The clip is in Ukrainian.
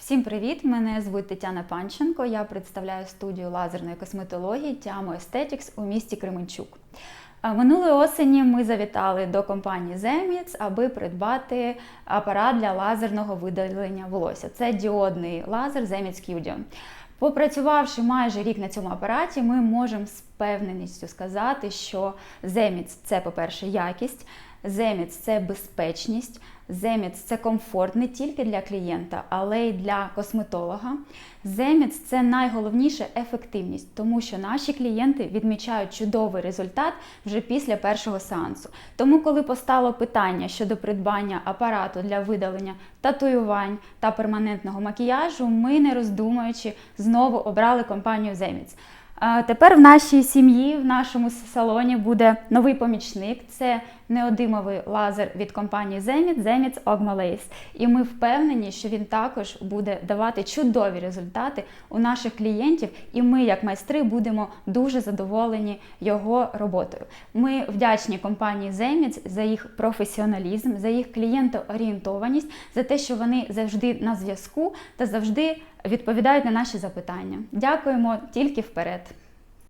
Всім привіт! Мене звуть Тетяна Панченко. Я представляю студію лазерної косметології Тямо Aesthetics у місті Кременчук. Минулої осені ми завітали до компанії Zemits, аби придбати апарат для лазерного видалення волосся. Це діодний лазер Zemits Studio. Попрацювавши майже рік на цьому апараті, ми можемо з певненістю сказати, що Zemits – це, по-перше, якість, Zemits – це безпечність, Zemits – це комфорт не тільки для клієнта, але й для косметолога. Zemits – це найголовніше ефективність, тому що наші клієнти відмічають чудовий результат вже після першого сеансу. Тому, коли постало питання щодо придбання апарату для видалення татуювань та перманентного макіяжу, ми, не роздумуючи, знову обрали компанію Zemits. Тепер в нашій сім'ї, в нашому салоні буде новий помічник. Це неодимовий лазер від компанії Zemits Ogma Lace. І ми впевнені, що він також буде давати чудові результати у наших клієнтів, і ми, як майстри, будемо дуже задоволені його роботою. Ми вдячні компанії Zemits за їх професіоналізм, за їх клієнтоорієнтованість, за те, що вони завжди на зв'язку та завжди відповідають на наші запитання. Дякуємо тільки вперед.